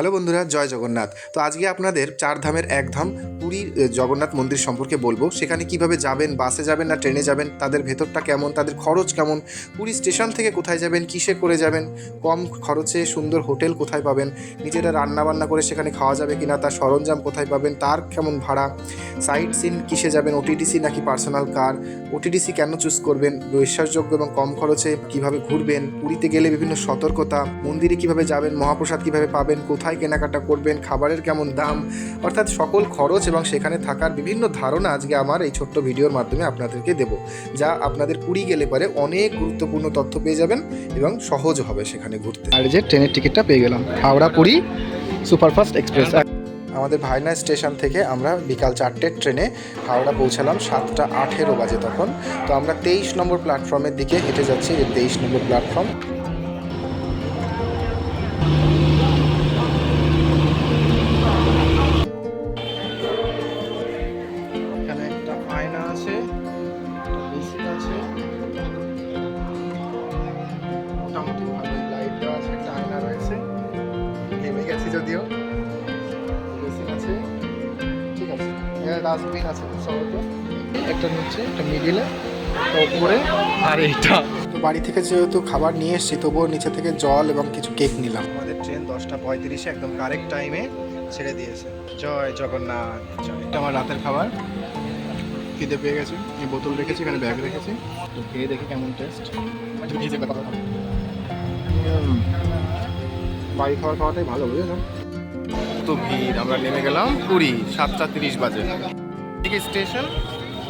Hello বন্ধুরা, জয় জগন্নাথ। তো আজকে আপনাদের চার ধামের এক ধাম পুরীর জগন্নাথ মন্দির সম্পর্কে বলব। সেখানে কীভাবে যাবেন, বাসে যাবেন না ট্রেনে যাবেন, তাদের ভেতরটা কেমন, তাদের খরচ কেমন, পুরী স্টেশন থেকে কোথায় যাবেন, কিসে করে যাবেন, কম খরচে সুন্দর হোটেল কোথায় পাবেন, নিজেরা রান্না বান্না করে সেখানে খাওয়া যাবে কি না তার সরঞ্জাম কোথায় পাবেন, তার কেমন ভাড়া, সাইট সিন কিসে যাবেন ওটিডিসি নাকি পার্সোনাল কার ওটিডিসি কেন চুজ করবেন, বিশ্বাসযোগ্য এবং কম খরচে কীভাবে ঘুরবেন, পুরীতে গেলে বিভিন্ন সতর্কতা, মন্দিরে কীভাবে যাবেন, মহাপ্রসাদ কীভাবে পাবেন, কোথায় কেনাকাটা করবেন খাবারের কেমন দাম অর্থাৎ সকল খরচ এবং সেখানে থাকার বিভিন্ন ধারণা আজকে আমার এই ছোট্ট ভিডিওর মাধ্যমে আপনাদেরকে দেব যা আপনাদের পুরী গেলে পরে অনেক গুরুত্বপূর্ণ তথ্য পেয়ে যাবেন এবং সহজ হবে সেখানে ঘুরতে। আর এই যে ট্রেনের টিকিটটা পেয়ে গেলাম হাওড়া পুরী সুপারফাস্ট এক্সপ্রেস। আমাদের ভাইনা স্টেশন থেকে আমরা বিকাল চারটের ট্রেনে হাওড়া পৌঁছালাম সাতটা আঠেরো বাজে তখন। তো আমরা তেইশ নম্বর প্ল্যাটফর্মের দিকে হেঁটে যাচ্ছি তেইশ নম্বর প্ল্যাটফর্ম। ডাস্টবিন আছে খুব একটা নিচে একটা মিডিলে উপরে। আর এইটা। তো বাড়ি থেকে যেহেতু খাবার নিয়ে এসেছি তবুও নিচে থেকে জল এবং কিছু কেক নিলাম। আমাদের ট্রেন দশটা পঁয়ত্রিশে একদম কারেক্ট টাইমে ছেড়ে দিয়েছে। জয় জগন্নাথ এটা আমার রাতের খাবার। খিদে পেয়ে গেছি। এই বোতল রেখেছি এখানে ব্যাগ রেখেছি। তো খেয়ে দেখি কেমন টেস্ট বাড়ি খাওয়ার খাওয়াটাই ভালো বুঝেছ? তো ভিড় আমরা নেমে গেলাম পুরী সাতটা তিরিশ বাজে। এদিকে স্টেশন,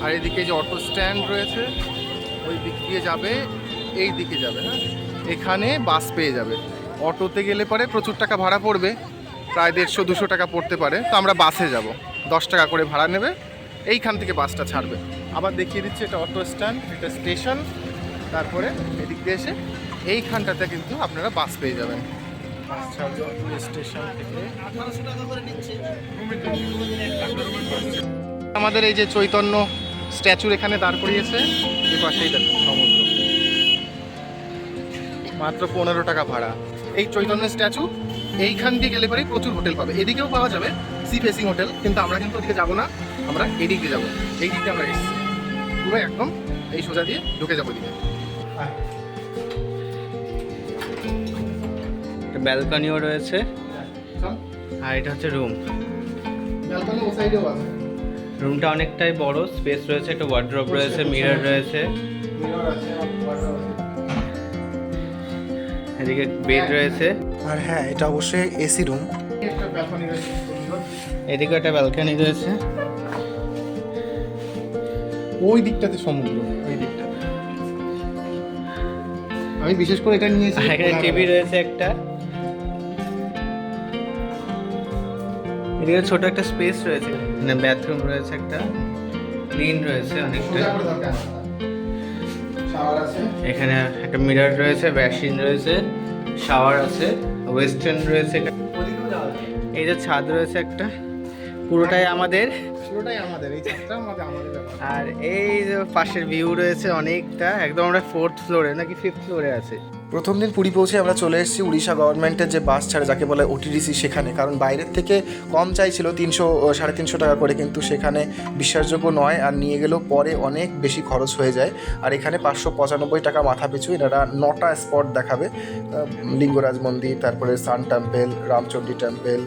আর এদিকে যে অটো স্ট্যান্ড রয়েছে, ওই দিক দিয়ে যাবে, এই দিকে যাবে হ্যাঁ? এখানে বাস পেয়ে যাবে। অটোতে গেলে পরে প্রচুর টাকা ভাড়া পড়বে, প্রায় দেড়শো, দুশো টাকা পড়তে পারে। তো আমরা বাসে যাব। দশ টাকা করে ভাড়া নেবে, এইখান থেকে বাসটা ছাড়বে। আবার দেখিয়ে দিচ্ছে এটা অটো স্ট্যান্ড, এটা স্টেশন, তারপরে এদিক দিয়ে এসে এইখানটাতে কিন্তু আপনারা বাস পেয়ে যাবেন। স্টেশন থেকে। আমাদের এই যে চৈতন্য স্ট্যাচুর এখানে দাঁড় করিয়েছে এই পাশেই দেখুন সমুদ্র। মাত্র পনেরো টাকা ভাড়া। এই চৈতন্য স্ট্যাচু এইখান দিয়ে গেলে পরেই প্রচুর হোটেল পাবে। এদিকেও পাওয়া যাবে সি ফেসিং হোটেল কিন্তু আমরা কিন্তু ওদিকে যাব না আমরা এদিক দিয়ে যাব। এই দিক দিয়ে আমরা এসেছি। পুরো একদম এই সোজা দিয়ে ঢুকে যাব এদিকে। ব্যালকনিও রয়েছে। আর এটা হচ্ছে রুম। ব্যালকনি ও সাইডেও আছে। রুমটা অনেকটাই বড় স্পেস রয়েছে একটা ওয়ার্ড্রপ রয়েছে মিরর রয়েছে। এদিকে বেড রয়েছে। আর হ্যাঁ এটা অবশ্যই এসি রুম। এদিকে একটা ব্যালকনি রয়েছে। ওই দিকটাতে সমুদ্র ওই দিকটা আমি বিশেষ করে এটা নিয়েছি এখানে টিভি রয়েছে একটা। এদিকে ছোট একটা স্পেস রয়েছে। এখানে বাথরুম রয়েছে একটা। ক্লিন রয়েছে অনেকটা। শাওয়ার আছে। এখানে একটা মিরর রয়েছে ব্যাসিন রয়েছে শাওয়ার আছে ওয়েস্টার্ন রয়েছে। এই যে ছাদ রয়েছে একটা। পুরোটাই আমাদের। পুরোটাই আমাদের এই চারটা আমাদের আমাদের আর এই যে পাশের ভিউ রয়েছে অনেকটা। একদম আমরা ফোর্থ ফ্লোরে নাকি ফিফথ ফ্লোরে আছে? প্রথম দিন পুরী পৌঁছে আমরা চলে এসেছি উড়িষ্যা গভর্নমেন্টের যে বাস ছাড়ে, যাকে বলে ওটিডিসি সেখানে। কারণ বাইরের থেকে কম চাইছিল তিনশো সাড়ে তিনশো টাকা করে, কিন্তু সেখানে বিশ্বাসযোগ্য নয়। আর নিয়ে গেলেও পরে অনেক বেশি খরচ হয়ে যায়। আর এখানে পাঁচশো পঁচানব্বই টাকা মাথা পিছু, এনারা নটা স্পট দেখাবে। লিঙ্গরাজ মন্দির, তারপরে sun temple Ramchandi temple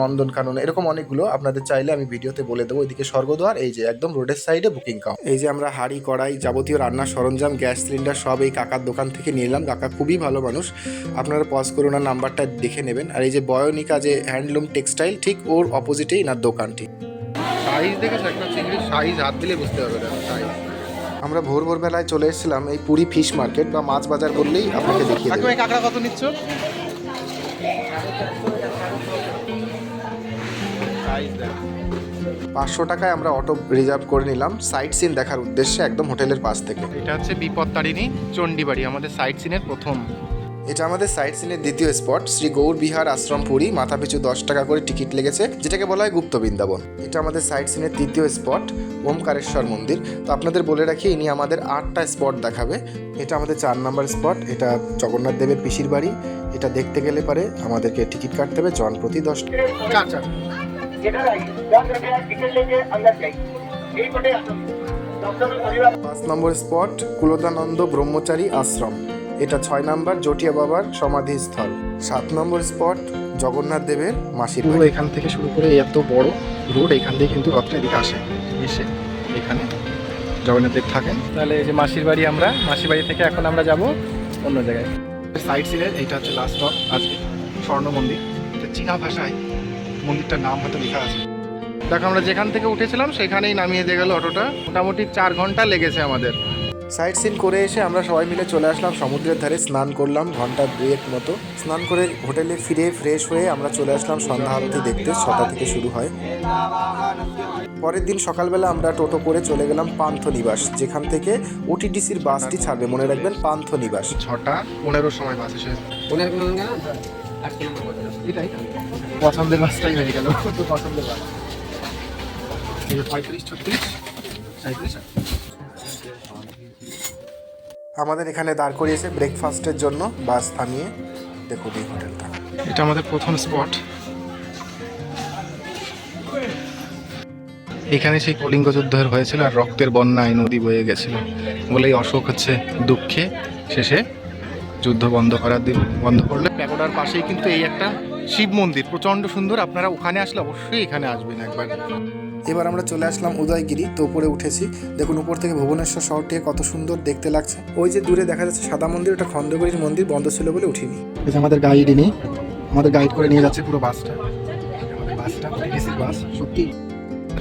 Nandankanan এরকম অনেকগুলো আপনাদের চাইলে আমি ভিডিওতে বলে দেবো। এদিকে স্বর্গদ্বার এই যে একদম রোডের সাইডে বুকিং কাউন্ট এই যে আমরা হাঁড়ি কড়াই যাবতীয় রান্নার সরঞ্জাম গ্যাস সিলিন্ডার সব এই কাকার দোকান থেকে নিয়ে এলাম। কাকা খুবই ভালো মানুষ। আপনারা পজ করে ওনার নাম্বারটা দেখে নেবেন। আর এই যে বয়নিকা যে হ্যান্ডলুম টেক্সটাইল ঠিক ওর অপোজিটেই এনার দোকানটি। সাইজ একটা চিংড়ির সাইজ হাত দিলে বুঝতে পারবে না সাইজ আমরা ভোর ভোরবেলায় চলে এসেছিলাম এই পুরী ফিশ মার্কেট বা মাছ বাজার বললেই আপনাকে দেখিয়ে দেবো। কাঁকড়া কত নিচ্ছ? সাইজ দেখো পাঁচশো টাকায় আমরা অটো রিজার্ভ করে নিলাম। সাইট সিন দেখার উদ্দেশ্যে একদম হোটেলের পাশ থেকে। এটা হচ্ছে বিপদ তারিণী চণ্ডীবাড়ি আমাদের সাইট সিনের প্রথম। এটা আমাদের সাইট সিনের দ্বিতীয় স্পট শ্রী গৌর বিহার আশ্রম পুরী মাথা পিছু দশ টাকা করে টিকিট লেগেছে যেটাকে বলা হয় গুপ্ত বৃন্দাবন। এটা আমাদের সাইট সিনের তৃতীয় স্পট ওমকারেশ্বর মন্দির। তো আপনাদের বলে রাখি ইনি আমাদের আটটা স্পট দেখাবে। এটা আমাদের চার নাম্বার স্পট এটা জগন্নাথ দেবের পিসির বাড়ি। এটা দেখতে গেলে পারে আমাদেরকে টিকিট কাটতে হবে জন প্রতি দশ টাকা। পাঁচ নম্বর স্পট কুলদানন্দ ব্রহ্মচারী আশ্রম। এটা ছয় নম্বর জটিয়া বাবার সমাধিস্থল। সাত নম্বর স্পট জগন্নাথ দেবের মাসির পুরো এখান থেকে শুরু করে এত বড় রোড এখান দিয়ে কিন্তু রথটা এদিকে আসে। এসে এখানে জগন্নাথ দেব থাকেন। তাহলে এই যে মাসির বাড়ি আমরা মাসির বাড়ি থেকে এখন আমরা যাব অন্য জায়গায়। সাইড সিনের এইটা হচ্ছে লাস্ট স্টপ আজকে স্বর্ণ মন্দির। এটা চীনা ভাষায় মন্দিরটার নাম হয়তো লেখা আছে। দেখো আমরা যেখান থেকে উঠেছিলাম সেখানেই নামিয়ে দিয়ে গেল অটোটা। মোটামুটি চার ঘণ্টা লেগেছে আমাদের। সাইট সিন করে এসে আমরা সবাই মিলে চলে আসলাম সমুদ্রের ধারে স্নান করলাম ঘণ্টা দুয়েক মতো। স্নান করে হোটেলে ফিরে ফ্রেশ হয়ে আমরা চলে আসলাম সন্ধ্যা আরতি দেখতে ছটা থেকে শুরু হয়। পরের দিন সকালবেলা আমরা টোটো করে চলে গেলাম পান্থ নিবাস যেখান থেকে ওটিডিসির বাসটি ছাড়বে। মনে রাখবেন পান্থ নিবাস। ছটা পনেরো সময় বাস এসে এটাই। পছন্দের বাসটাই হয়ে গেল। পছন্দের বাস। পঁয়ত্রিশ ছত্রিশ সাঁত্রিশ আমাদের এখানে দাঁড় করিয়েছে ব্রেকফাস্টের জন্য বাস থামিয়ে। দেখুন এই হোটেলটা। এটা আমাদের প্রথম স্পট এখানে সেই কলিঙ্গ যুদ্ধ হয়েছিল আর রক্তের বন্যায় নদী বয়ে গেছিল। বলেই অশোক হচ্ছে দুঃখে শেষে যুদ্ধ বন্ধ করার দিন বন্ধ করলে প্যাগোডার পাশেই কিন্তু এই একটা শিব মন্দির। প্রচণ্ড সুন্দর। আপনারা ওখানে আসলে অবশ্যই এখানে আসবেন একবার। এবার আমরা চলে আসলাম উদয়গিরি। তো উপরে উঠেছি। দেখুন উপর থেকে ভুবনেশ্বর শহরটিকে কত সুন্দর দেখতে লাগছে। ওই যে দূরে দেখা যাচ্ছে সাদা মন্দির ওটা খণ্ডগিরির মন্দির বন্ধ ছিল বলে উঠিনি। আমাদের গাইড নেই আমাদের গাইড করে নিয়ে যাচ্ছে পুরো বাসটা বাসটা বাস সত্যি।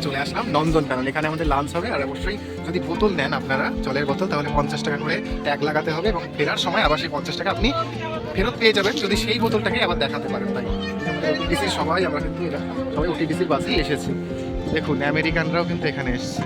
চলে আসলাম নন্দন প্যানেল এখানে আমাদের লাঞ্চ হবে, আর অবশ্যই যদি বোতল নেন আপনারা, জলের বোতল, তাহলে পঞ্চাশ টাকা করে ট্যাগ লাগাতে হবে এবং ফেরার সময় আবার সেই পঞ্চাশ টাকা আপনি ফেরত পেয়ে যাবেন যদি সেই বোতলটাকে আবার দেখাতে পারেন তাই ওটিডিসির সবাই আমরা কিন্তু সবাই ওটিডিসির বাসেই এসেছি। দেখুন, আমেরিকানরাও কিন্তু এখানে এসেছে।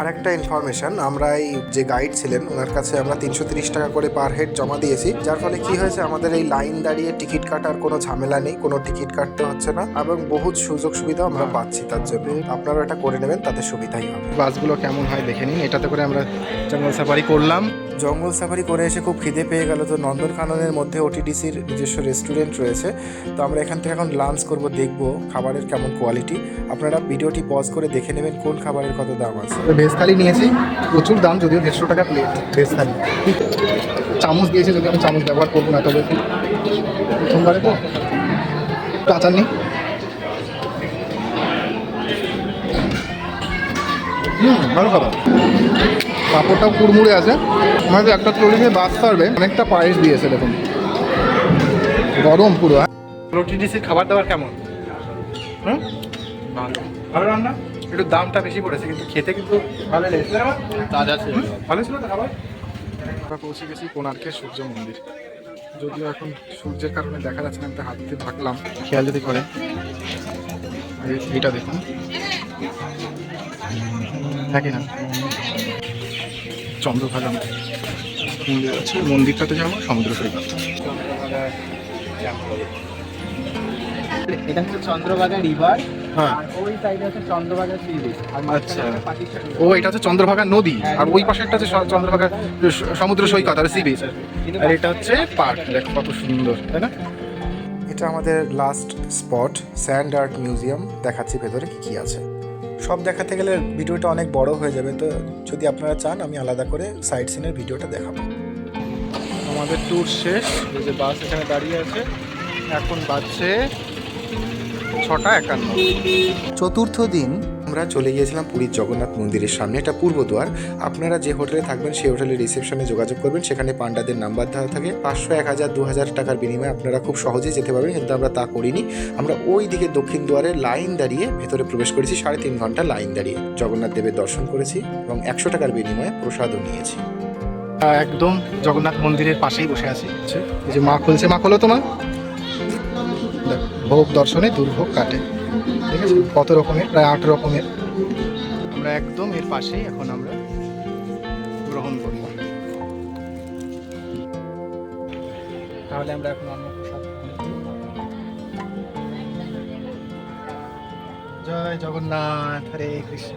আর একটা ইনফরমেশন আমরা এই যে গাইড ছিলেন ওনার কাছে আমরা তিনশো তিরিশ টাকা করে পার হেড জমা দিয়েছি। যার ফলে কি হয়েছে আমাদের এই লাইন দাঁড়িয়ে টিকিট কাটার কোনো ঝামেলা নেই কোনো টিকিট কাটতে হচ্ছে না এবং বহুত সুযোগ সুবিধা আমরা পাচ্ছি তার জন্য। আপনারা এটা করে নেবেন তাতে সুবিধাই হবে। বাসগুলো কেমন হয় দেখে নিন এটাতে করে আমরা জঙ্গল সাফারি করলাম। জঙ্গল সাফারি করে এসে খুব খিদে পেয়ে গেল তো নন্দনকাননের মধ্যে ওটিডিসির নিজস্ব রেস্টুরেন্ট রয়েছে। তো আমরা এখান থেকে এখন লাঞ্চ করব দেখব খাবারের কেমন কোয়ালিটি আপনারা ভিডিওটি পজ করে দেখে নেবেন কোন খাবারের কত দাম আছে। ভেজ থালি নিয়েছি। প্রচুর দাম যদিও দেড়শো টাকা প্লেট ভেজ থালি। চামচ দিয়েছে যদি আমি চামচ ব্যবহার করব না তবে প্রথমবারে তো। একটু আচার নেই। হুম ভালো খাবার। পাঁপড়টাও কুড়মুড়ে আছে। আমাদের একটা চলে গিয়ে বাদ পারবে অনেকটা পায়েস দিয়েছে দেখুন। গরম পুরো হ্যাঁ। রোটিডিসির খাবার দাবার কেমন? হুম? ভালো। ভালো রান্না? একটু দামটা বেশি পড়েছে কিন্তু খেতে কিন্তু ভালো লেগেছে? তাজা ছিল। ভালো ছিল তো খাবার? আমরা পৌঁছে গেছি কোণার্কের সূর্য মন্দির। যদিও এখন সূর্যের কারণে দেখা যাচ্ছে না আমি তো হাত দিয়ে থাকলাম খেয়াল যদি করে। এইটা দেখুন। দেখে না? চন্দ্রভাগা মন্দির। আছে। মন্দিরটাতে যাব সমুদ্র সৈকত। এটা হচ্ছে চন্দ্রভাগা রিভার হ্যাঁ। ওই সাইডে চন্দ্রভাগা সি বিচ আচ্ছা। ও এটা হচ্ছে চন্দ্রভাগা নদী। আর ওই পাশে একটা হচ্ছে চন্দ্রভাগা সমুদ্র সৈকত আর সি বিচ আর এটা হচ্ছে পার্ক। দেখো কত সুন্দর তাই না? এটা আমাদের last spot sand art museum দেখাচ্ছি ভেতরে কি কি আছে। সব দেখাতে গেলে ভিডিওটা অনেক বড় হয়ে যাবে তো যদি আপনারা চান আমি আলাদা করে সাইড সিনের ভিডিওটা দেখাবো। আমাদের ট্যুর শেষ। এই যে বাস এখানে দাঁড়িয়ে আছে। এখন বাজছে ছটা একান্ন। চতুর্থ দিন আমরা চলে গিয়েছিলাম পুরীর জগন্নাথ মন্দিরের সামনে এটা পূর্ব দ্বার আপনারা যে হোটেলে থাকবেন সেই হোটেলের রিসেপশনে যোগাযোগ করবেন। সেখানে পান্ডাদের নাম্বার দেওয়া থাকে। পাঁচশো এক হাজার দু হাজার টাকার বিনিময়ে আপনারা খুব সহজেই যেতে পারবেন কিন্তু আমরা তা করিনি। আমরা ওই দিকে দক্ষিণ দুয়ারে লাইন দাঁড়িয়ে ভেতরে প্রবেশ করেছি সাড়ে তিন ঘণ্টা লাইন দাঁড়িয়ে। জগন্নাথ দেবের দর্শন করেছি এবং একশো টাকার বিনিময়ে প্রসাদও নিয়েছি। একদম জগন্নাথ মন্দিরের পাশেই বসে আছি। এই যে মা খুলছে মা খোলো তোমার ভোগ দর্শনে দুর্ভোগ কাটে। ঠিক আছে? কত রকমের? প্রায় আট রকমের। আমরা একদম এর পাশেই এখন আমরা গ্রহণ করলাম তাহলে আমরা এখন অন্য জয় জগন্নাথ, হরে কৃষ্ণ।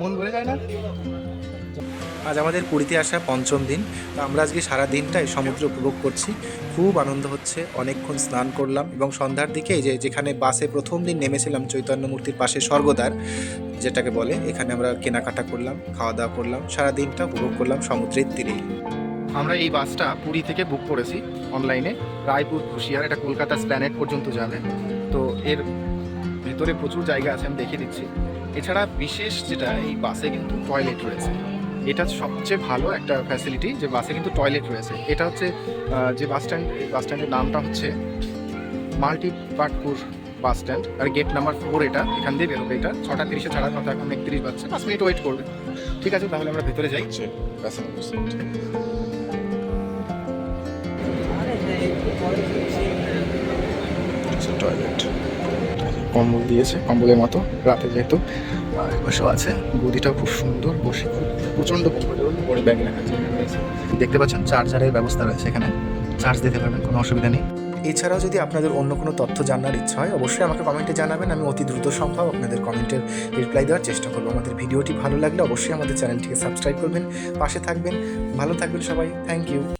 মন ভরে যায় না? আজ আমাদের পুরীতে আসা পঞ্চম দিন তো আমরা আজকে সারা দিনটাই সমুদ্র উপভোগ করছি। খুব আনন্দ হচ্ছে অনেকক্ষণ স্নান করলাম এবং সন্ধ্যার দিকে যে যেখানে বাসে প্রথম দিন নেমেছিলাম চৈতন্য মূর্তির পাশে স্বর্গদ্বার যেটাকে বলে এখানে আমরা কেনাকাটা করলাম খাওয়া দাওয়া করলাম সারা দিনটা উপভোগ করলাম সমুদ্রের তীরে। আমরা এই বাসটা পুরী থেকে বুক করেছি অনলাইনে রায়পুর কুশিয়ার এটা কলকাতা স্প্ল্যানেট পর্যন্ত যাবে। তো এর ভেতরে প্রচুর জায়গা আছে আমি দেখিয়ে দিচ্ছি। এছাড়া বিশেষ যেটা এই বাসে কিন্তু টয়লেট রয়েছে। এটা সবচেয়ে ভালো একটা ফ্যাসিলিটি যে বাসে কিন্তু টয়লেট রয়েছে। এটা হচ্ছে যে বাস স্ট্যান্ড বাস স্ট্যান্ডের নামটা হচ্ছে মাল্টিপাটপুর বাস স্ট্যান্ড আর গেট নাম্বার ফোর এটা এখান দিয়ে বেরোবে এটা। ছটা তিরিশে ছাড়ার কথা এখন একত্রিশ বাজছে। পাঁচ মিনিট ওয়েট করবে। ঠিক আছে তাহলে আমরা ভেতরে যাই। টয়লেট কম্বল দিয়েছে, কম্বলের মতো রাতে যেহেতু বসেও আছে। গদিটাও খুব সুন্দর, বসে খুব প্রচণ্ড পরে ব্যাগ রয়েছে দেখতে পাচ্ছেন, চার্জারের ব্যবস্থা রয়েছে এখানে। চার্জ দিতে পারবেন, কোনো অসুবিধা নেই। এছাড়াও যদি আপনাদের অন্য কোনো তথ্য জানার ইচ্ছা হয়, অবশ্যই আমাকে কমেন্টে জানাবেন। আমি অতি দ্রুত সম্ভব আপনাদের কমেন্টের রিপ্লাই দেওয়ার চেষ্টা করব। আমাদের ভিডিওটি ভালো লাগলে অবশ্যই আমাদের চ্যানেলটিকে সাবস্ক্রাইব করবেন, পাশে থাকবেন। ভালো থাকবেন সবাই। Thank you